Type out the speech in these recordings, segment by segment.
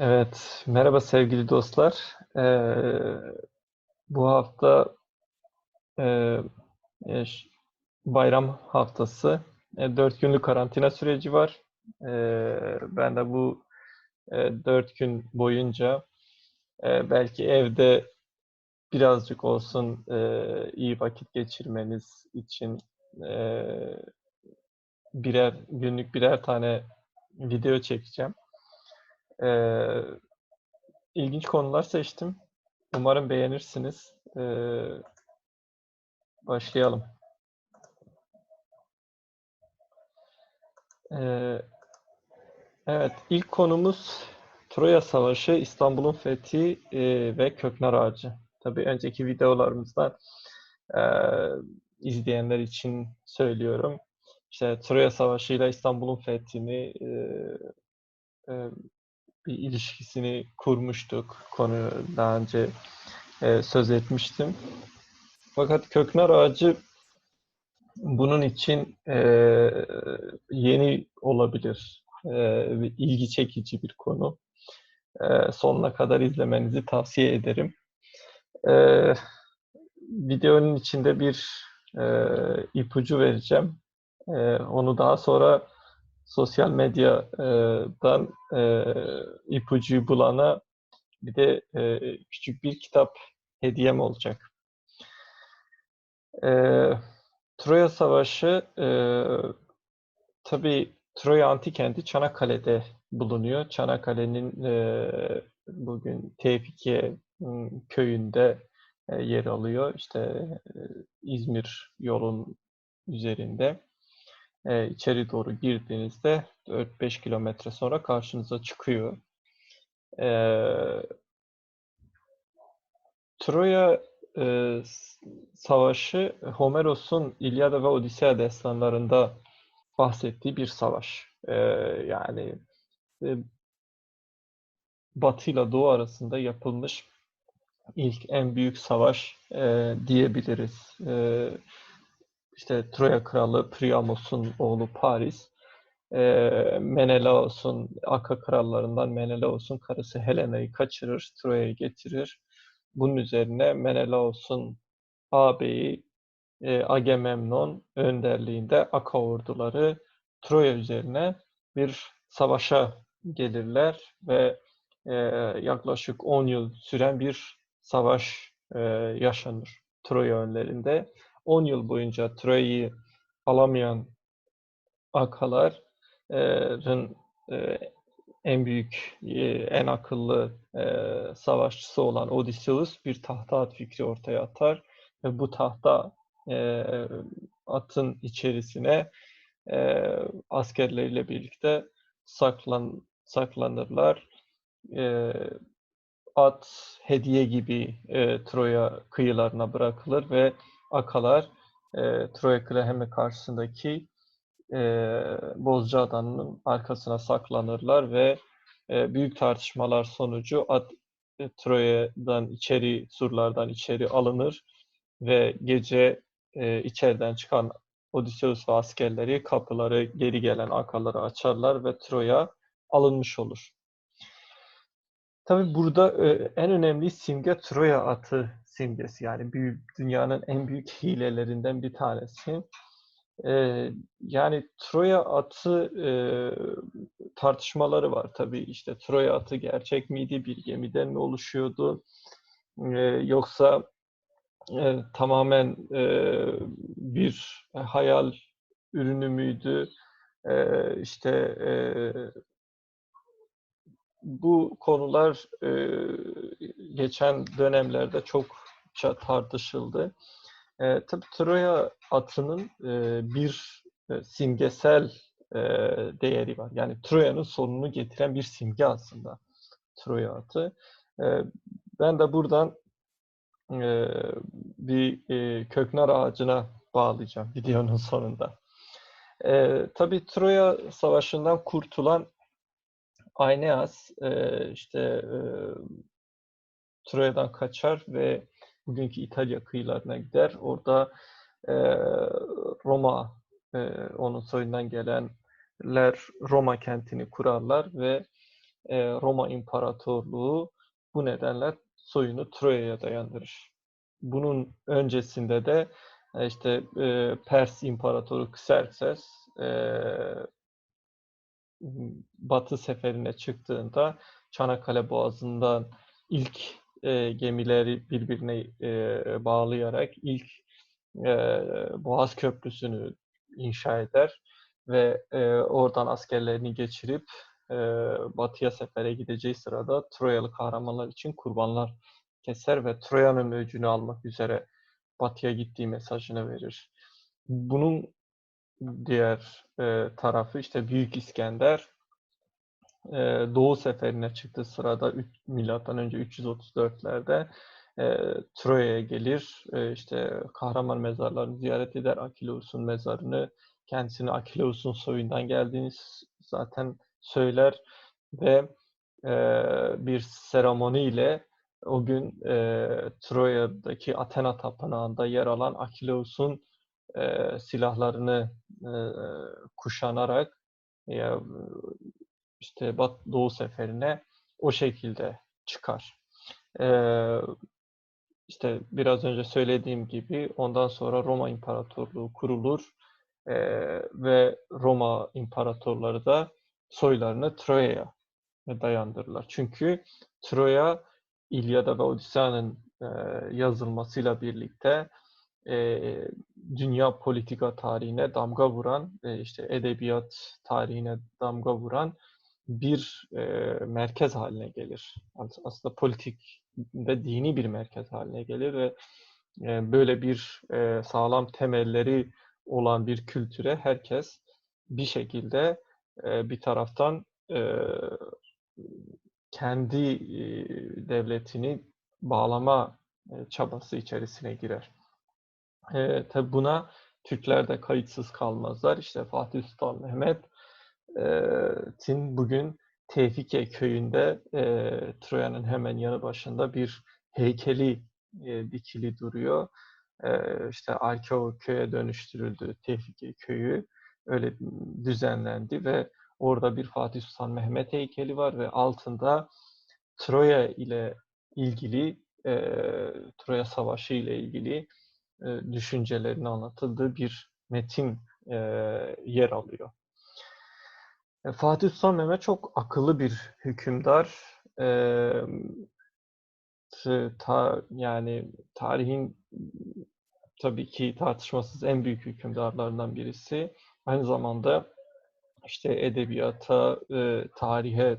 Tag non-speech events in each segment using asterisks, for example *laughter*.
Evet, merhaba sevgili dostlar. Ee, bu hafta e, e, bayram haftası. E, dört günlük karantina süreci var. Ee, ben de bu e, dört gün boyunca e, belki evde birazcık olsun e, iyi vakit geçirmeniz için e, birer günlük birer tane video çekeceğim. Ee, ilginç konular seçtim. Umarım beğenirsiniz. Ee, başlayalım. Ee, evet, ilk konumuz Troya Savaşı, İstanbul'un fethi e, ve Köknar Ağacı. Tabii önceki videolarımızdan e, izleyenler için söylüyorum. İşte Troya Savaşı ile İstanbul'un fethini e, bir ilişkisini kurmuştuk. Konu daha önce e, söz etmiştim. Fakat köknar ağacı bunun için e, yeni olabilir. E, ilgi çekici bir konu. E, sonuna kadar izlemenizi tavsiye ederim. E, videonun içinde bir e, ipucu vereceğim. E, onu daha sonra sosyal medyadan e, ipucuyu bulana bir de e, küçük bir kitap hediyem olacak. E, Troya Savaşı e, tabii Troya antik kenti Çanakkale'de bulunuyor. Çanakkale'nin e, bugün Tevfikiye köyünde e, yer alıyor. İşte e, İzmir yolun üzerinde. E, içeri doğru girdiğinizde 4-5 kilometre sonra karşınıza çıkıyor. E, Troya e, Savaşı Homeros'un İlyada ve Odisea destanlarında bahsettiği bir savaş. E, yani e, Batı ile Doğu arasında yapılmış ilk en büyük savaş e, diyebiliriz. E, işte Troya kralı Priamos'un oğlu Paris, e, Menelaos'un Aka krallarından Menelaos'un karısı Helena'yı kaçırır, Troya'ya getirir. Bunun üzerine Menelaos'un ağabeyi e, Agamemnon önderliğinde Aka orduları Troya üzerine bir savaşa gelirler ve e, yaklaşık 10 yıl süren bir savaş e, yaşanır Troya önlerinde. 10 yıl boyunca Troya'yı alamayan Akaların e, en büyük, e, en akıllı e, savaşçısı olan Odysseus bir tahta at fikri ortaya atar ve bu tahta atın içerisine askerleriyle birlikte saklan saklanırlar. At hediye gibi Troya kıyılarına bırakılır ve Akalar e, Troya Krehemi karşısındaki e, Bozcaada'nın arkasına saklanırlar ve e, büyük tartışmalar sonucu at e, Troya'dan içeri surlardan içeri alınır ve gece e, içeriden çıkan Odysseus ve askerleri kapıları geri gelen Akaları açarlar ve Troya alınmış olur. Tabii burada e, en önemli simge Troya atı simgesi. Yani büyük, dünyanın en büyük hilelerinden bir tanesi. E, yani Troya atı e, tartışmaları var tabii. İşte Troya atı gerçek miydi, bir gemiden mi oluşuyordu? E, yoksa e, tamamen e, bir hayal ürünü müydü? E, işte e, bu konular e, geçen dönemlerde çokça tartışıldı. E, tabii Troya atının e, bir e, simgesel e, değeri var. Yani Troya'nın sonunu getiren bir simge aslında Troya atı. E, ben de buradan e, bir e, köknar ağacına bağlayacağım *laughs* videonun sonunda. E, tabii Troya Savaşı'ndan kurtulan Aeneas e, işte e, Troya'dan kaçar ve bugünkü İtalya kıyılarına gider. Orada e, Roma, e, onun soyundan gelenler Roma kentini kurarlar ve e, Roma İmparatorluğu bu nedenle soyunu Troya'ya dayandırır. Bunun öncesinde de işte e, Pers İmparatoru Xerxes e, Batı seferine çıktığında Çanakkale Boğazı'ndan ilk e, gemileri birbirine e, bağlayarak ilk e, Boğaz Köprüsü'nü inşa eder ve e, oradan askerlerini geçirip e, batıya sefere gideceği sırada Troyalı kahramanlar için kurbanlar keser ve Troya'nın öcünü almak üzere batıya gittiği mesajını verir. Bunun diğer e, tarafı işte Büyük İskender e, Doğu seferine çıktığı sırada milattan önce 334'lerde e, Troya'ya gelir. E, işte kahraman mezarlarını ziyaret eder. Akileus'un mezarını kendisini Akileus'un soyundan geldiğini zaten söyler ve e, bir seremoniyle o gün e, Troya'daki Athena Tapınağı'nda yer alan Akileus'un e, silahlarını e, kuşanarak ya işte Bat Doğu seferine o şekilde çıkar. E, işte biraz önce söylediğim gibi ondan sonra Roma İmparatorluğu kurulur e, ve Roma imparatorları da soylarını Troya'ya dayandırırlar. Çünkü Troya İlyada ve Odissea'nın e, yazılmasıyla birlikte e, dünya politika tarihine damga vuran, e, işte edebiyat tarihine damga vuran bir e, merkez haline gelir. Aslında politik ve dini bir merkez haline gelir ve e, böyle bir e, sağlam temelleri olan bir kültüre herkes bir şekilde e, bir taraftan e, kendi e, devletini bağlama e, çabası içerisine girer. E, tabi buna Türkler de kayıtsız kalmazlar. İşte Fatih Sultan Mehmet'in bugün Tevfike köyünde e, Troya'nın hemen yanı başında bir heykeli e, dikili duruyor. E, işte Arkeo köye dönüştürüldü Tevfike köyü. Öyle düzenlendi ve orada bir Fatih Sultan Mehmet heykeli var ve altında Troya ile ilgili e, Troya Savaşı ile ilgili e, düşüncelerini anlatıldığı bir metin e, yer alıyor. E, Fatih Sultan Mehmet çok akıllı bir hükümdar. Yani tarihin tabii ki tartışmasız en büyük hükümdarlarından birisi. Aynı zamanda işte edebiyata, e, tarihe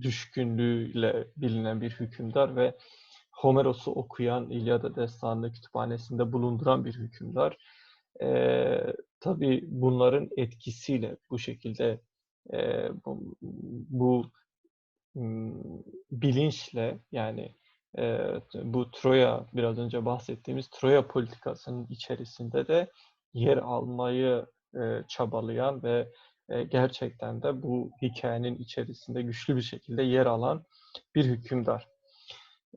düşkünlüğüyle bilinen bir hükümdar ve Homeros'u okuyan İlyada Destanı kütüphanesinde bulunduran bir hükümdar. E, tabii bunların etkisiyle bu şekilde e, bu, bu bilinçle yani e, bu Troya biraz önce bahsettiğimiz Troya politikasının içerisinde de yer almayı e, çabalayan ve e, gerçekten de bu hikayenin içerisinde güçlü bir şekilde yer alan bir hükümdar.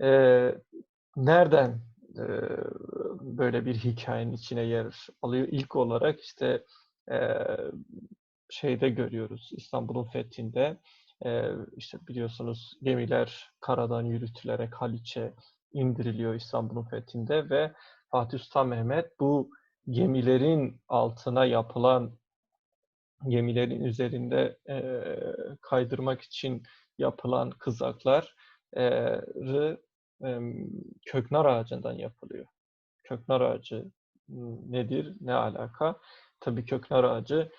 E, nereden e, böyle bir hikayenin içine yer alıyor? İlk olarak işte e, şeyde görüyoruz İstanbul'un fethinde e, işte biliyorsunuz gemiler karadan yürütülerek Haliç'e indiriliyor İstanbul'un fethinde ve Fatih Sultan Mehmet bu gemilerin altına yapılan gemilerin üzerinde e, kaydırmak için yapılan kızaklar e, köknar ağacından yapılıyor. Köknar ağacı nedir, ne alaka? Tabii köknar ağacı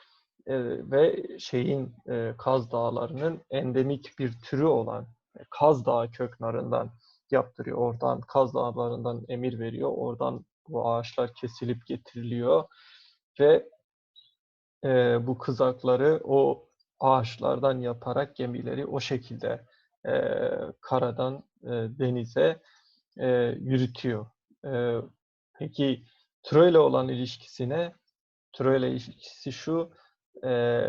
ve şeyin Kaz Dağları'nın endemik bir türü olan e, Kaz Dağı köknarından yaptırıyor. Oradan Kaz Dağları'ndan emir veriyor. Oradan bu ağaçlar kesilip getiriliyor ve bu kızakları o ağaçlardan yaparak gemileri o şekilde karadan e, denize e, yürütüyor. E, peki Troy ile olan ilişkisine Troy ile ilişkisi şu e,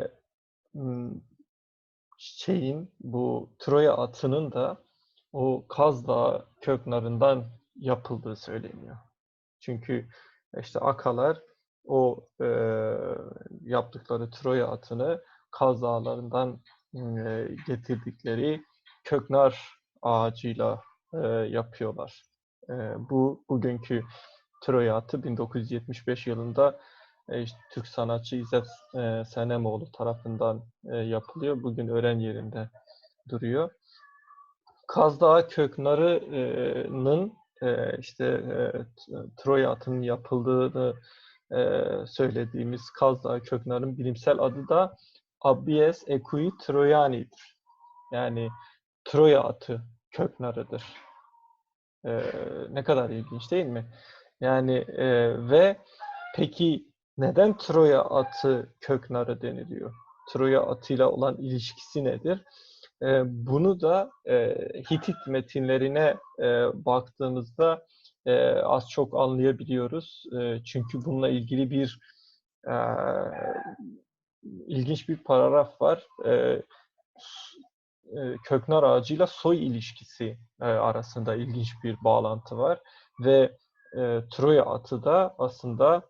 şeyin bu Troya atının da o Kaz Dağı köknarından yapıldığı söyleniyor. Çünkü işte Akalar o e, yaptıkları Troya atını Kaz Dağları'ndan e, getirdikleri köknar ağacıyla e, yapıyorlar. E, bu bugünkü Troya atı 1975 yılında e, işte Türk sanatçı İzzet e, Senemoğlu tarafından e, yapılıyor. Bugün öğren yerinde duruyor. Kaz Dağı köknarının e, işte e, Troya atının yapıldığını e, söylediğimiz Kaz Dağı köknarın bilimsel adı da Abies equi Trojani'dir. Yani Troya atı köknarıdır. E, ne kadar ilginç değil mi? Yani e, ve peki neden Troya atı köknarı deniliyor? Troya atıyla olan ilişkisi nedir? E, bunu da e, Hitit metinlerine e, baktığımızda e, az çok anlayabiliyoruz. E, çünkü bununla ilgili bir e, ilginç bir paragraf var. E, e, köknar ağacıyla soy ilişkisi e, arasında ilginç bir bağlantı var. Ve e, Troya atı da aslında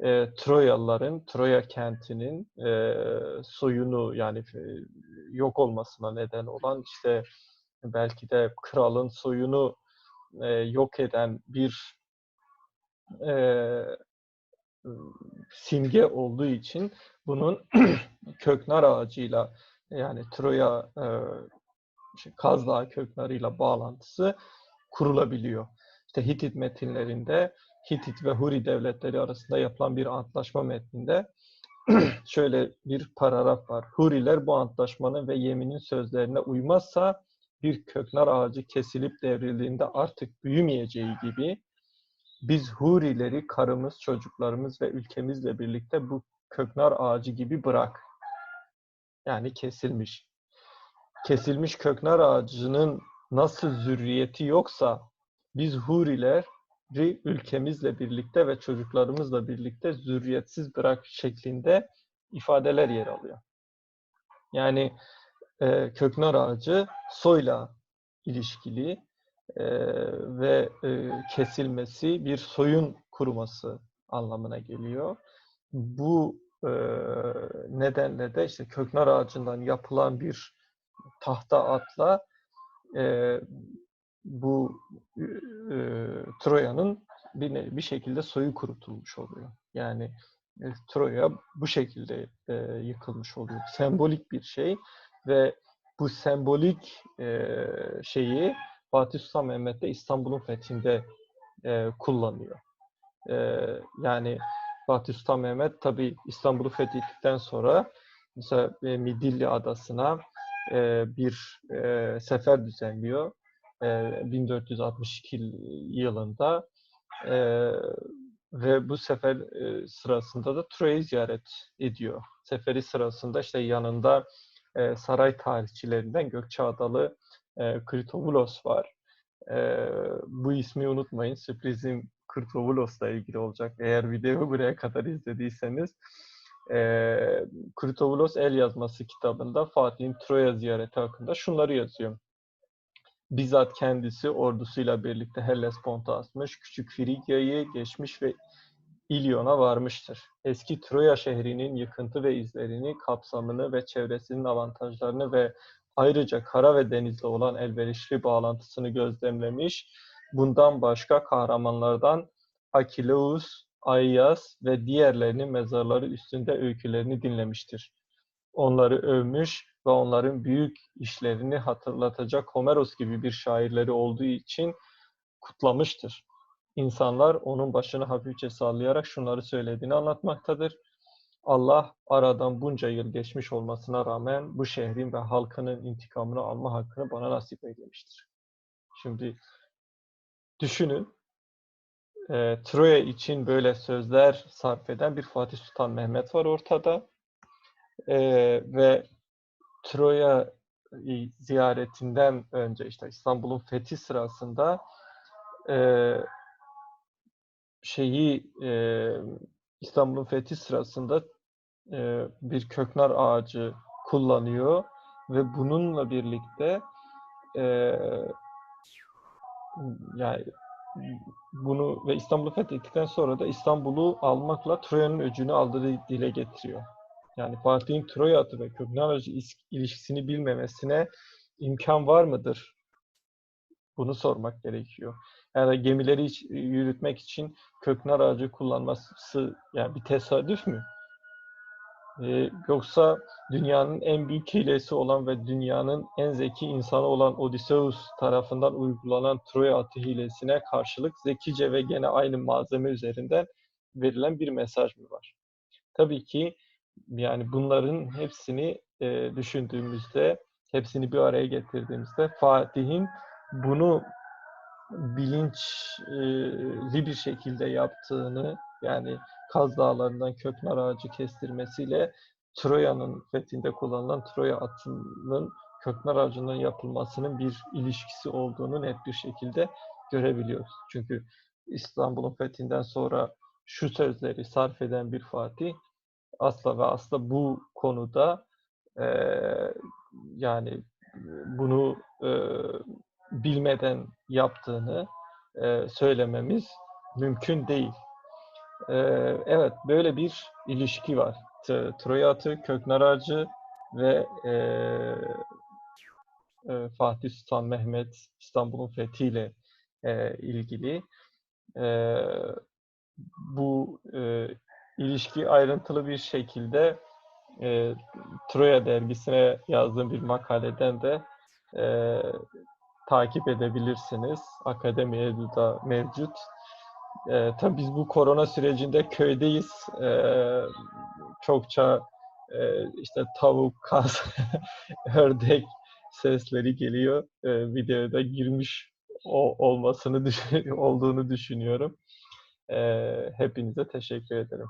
e, Troyalıların, Troya kentinin e, soyunu yani e, yok olmasına neden olan işte belki de kralın soyunu e, yok eden bir e, simge olduğu için bunun *clears throat* köknar ağacıyla yani Troya e, şey, Kaz Dağı köknarıyla bağlantısı kurulabiliyor. İşte Hitit metinlerinde Hitit ve Huri devletleri arasında yapılan bir antlaşma metninde *clears throat* şöyle bir paragraf var. Huriler bu antlaşmanın ve yeminin sözlerine uymazsa bir köknar ağacı kesilip devrildiğinde artık büyümeyeceği gibi biz Hurileri karımız, çocuklarımız ve ülkemizle birlikte bu köknar ağacı gibi bırak. Yani kesilmiş. Kesilmiş köknar ağacının nasıl zürriyeti yoksa biz Huriler ülkemizle birlikte ve çocuklarımızla birlikte zürriyetsiz bırak şeklinde ifadeler yer alıyor. Yani e, köknar ağacı soyla ilişkili e, ve e, kesilmesi bir soyun kuruması anlamına geliyor. Bu e, nedenle de işte köknar ağacından yapılan bir tahta atla e, bu e, Troya'nın bir, bir şekilde soyu kurutulmuş oluyor. Yani e, Troya bu şekilde e, yıkılmış oluyor. Sembolik bir şey ve bu sembolik e, şeyi Fatih Sultan Mehmet de İstanbul'un fethinde e, kullanıyor. E, yani Fatih Sultan Mehmet tabi İstanbul'u fethettikten sonra mesela e, Midilli Adası'na e, bir e, sefer düzenliyor 1462 yılında ve bu sefer sırasında da Troya'yı ziyaret ediyor. Seferi sırasında işte yanında saray tarihçilerinden Gökçeadalı e, Kritovulos var. bu ismi unutmayın. Sürprizim Kritovulos ile ilgili olacak. Eğer videoyu buraya kadar izlediyseniz. E, Kritovulos el yazması kitabında Fatih'in Troya ziyareti hakkında şunları yazıyor bizzat kendisi ordusuyla birlikte Hellespont'a asmış, Küçük Frigya'yı geçmiş ve İlyon'a varmıştır. Eski Troya şehrinin yıkıntı ve izlerini, kapsamını ve çevresinin avantajlarını ve ayrıca kara ve denizle olan elverişli bağlantısını gözlemlemiş. Bundan başka kahramanlardan Akileus, Aias ve diğerlerinin mezarları üstünde öykülerini dinlemiştir. Onları övmüş, ve onların büyük işlerini hatırlatacak Homeros gibi bir şairleri olduğu için kutlamıştır. İnsanlar onun başını hafifçe sallayarak şunları söylediğini anlatmaktadır. Allah aradan bunca yıl geçmiş olmasına rağmen bu şehrin ve halkının intikamını alma hakkını bana nasip eylemiştir. Şimdi düşünün, e, Troya için böyle sözler sarf eden bir Fatih Sultan Mehmet var ortada. E, ve Troya ziyaretinden önce işte İstanbul'un fethi sırasında e, şeyi e, İstanbul'un fethi sırasında e, bir köknar ağacı kullanıyor ve bununla birlikte e, yani bunu ve İstanbul'u fethettikten sonra da İstanbul'u almakla Troya'nın öcünü aldığı dile getiriyor. Yani Fatih'in Troya atı ve Köknaracı is- ilişkisini bilmemesine imkan var mıdır? Bunu sormak gerekiyor. Yani gemileri yürütmek için köknar ağacı kullanması yani bir tesadüf mü? Ee, yoksa dünyanın en büyük hilesi olan ve dünyanın en zeki insanı olan Odysseus tarafından uygulanan Troya atı hilesine karşılık zekice ve gene aynı malzeme üzerinden verilen bir mesaj mı var? Tabii ki yani bunların hepsini e, düşündüğümüzde, hepsini bir araya getirdiğimizde Fatih'in bunu bilinçli bir şekilde yaptığını yani Kaz Dağları'ndan köknar ağacı kestirmesiyle Troya'nın fethinde kullanılan Troya atının köknar ağacından yapılmasının bir ilişkisi olduğunu net bir şekilde görebiliyoruz. Çünkü İstanbul'un fethinden sonra şu sözleri sarf eden bir Fatih asla ve asla bu konuda eee, yani bunu eee, bilmeden yaptığını eee, söylememiz mümkün değil. Eee, evet, böyle bir ilişki var. T- Troya atı, Köknar Ağacı ve eee, eee, Fatih Sultan Mehmet İstanbul'un fethiyle eee, ilgili. Eee, bu eee, ilişki ayrıntılı bir şekilde eee, Troya dergisine yazdığım bir makaleden de eee, takip edebilirsiniz. Akademi Edu'da mevcut. Eee tabii biz bu korona sürecinde köydeyiz. Eee, çokça eee, işte tavuk, *laughs* kaz, ördek sesleri geliyor. Eee, videoda girmiş o, olmasını düşün- *laughs* olduğunu düşünüyorum. Eee, hepinize teşekkür ederim.